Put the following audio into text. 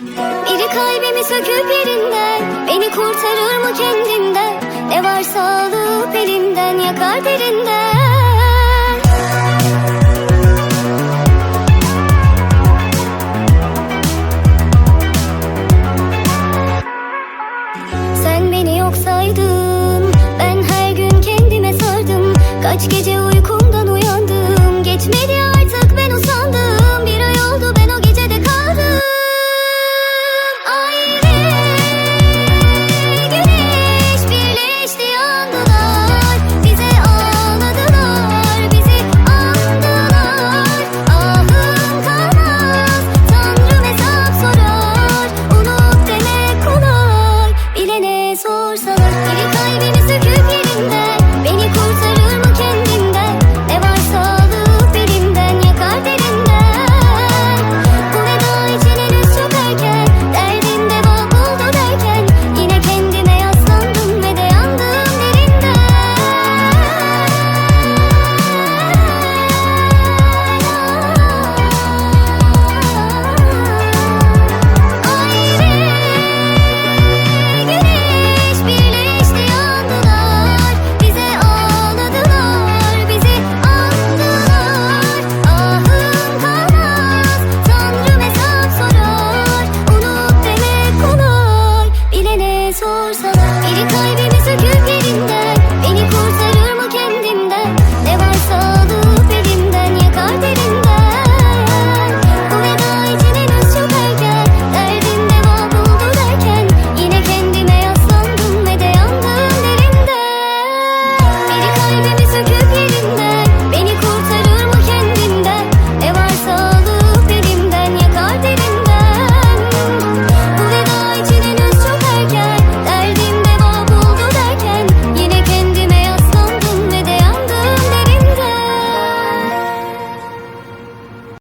Biri kalbimi söküp yerinden Beni kurtarır mı kendinden? Ne varsa alıp elimden Yakar derinden. Sen beni yok saydın Ben her gün kendime sardım. Kaç gece